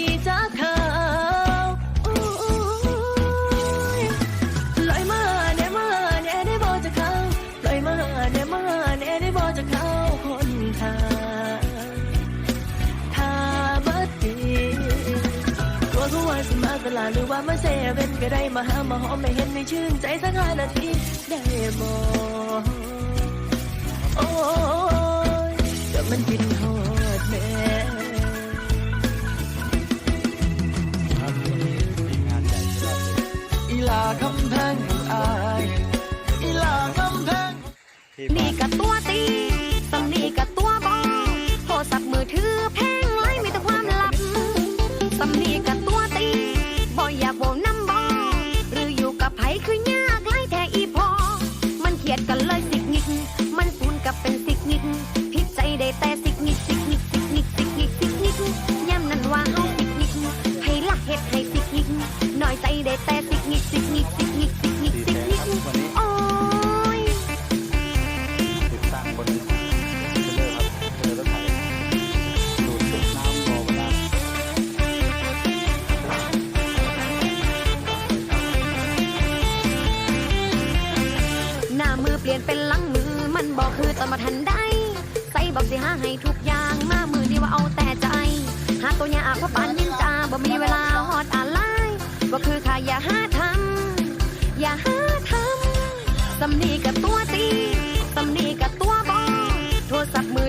พี่จากเขาอู้ยลอยมาแน่มาแน่ได้บอกจากเขาลอยมาแน่มาแน่ได้บอกจากเขาคนทางถ้าบัดดีกลัวเขาว่าสิมาตลาดหรือว่ามาเซเว่นก็ได้มาหามาหอมไม่เห็นไม่ชื่นใจสักห้านาทีได้บอกโอ้ยแต่มันกินหอดแม่ำแพงของอายอีลางำแพง นี่กับตัวตี บอกคือตอนมาทันได้ ใส่บอกสิหาให้ทุกอย่างมามือนี่ว่าเอาแต่ใจ หาตัวยากเพราะปานนินจาบ่มีเวลาฮอดอะไรบ่คือค่ะอย่าหาทำอย่าหาทำสำนีกับตัวตีสำนีกับตัวบอโทรศัพท์มือ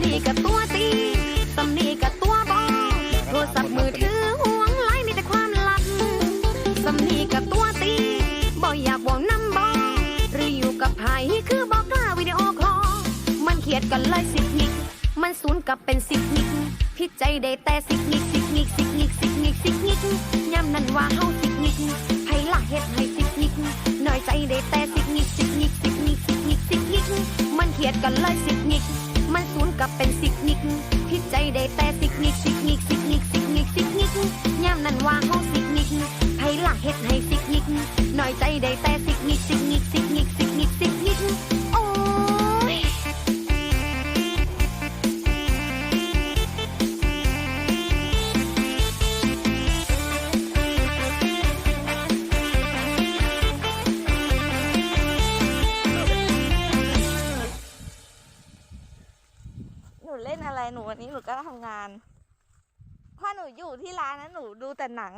ำนีกับตัวตีสำนีกับตัวบอโทรศัพท์มือถือห่วงไลมีแต่ความลับสำนีกับตัวตีบ่อยากบอกน้ำบอหรืออยู่กับไผคือบอกกล้าวิดีโอคอลมันเขียดกันเลยสิกนิก มันสูนกับเป็นสิกนิกพิดใจได้แต่สิกนิกสิกนิกสิกนิกสิกนิกสิกนิกย้ำนันว่าเฮาสิกนิกให้ละเฮ็ดให้สิกนิกน้อยใจได้แต่สิกนิกสิกนิกสิกนิกสิกนิกสิกนิกมันเขียดกันเลยสิกนิก มันสูนกับเป็นสิกนิกพิดใจได้แต่สิกนิกสิกนิกสิกนิกสิกนิกสิกนิกย้ำนั่นว่าเฮาสิกนิกให้ละเฮ็ดให้สิกนิกน้อยใจได้แต่สิกนิกสิกนิกสิกนิกสิกนิกสิกนิก อะไรหนูวันนี้หนูก็ทำงานเพราะหนูอยู่ที่ร้านนะหนูดูแต่หนัง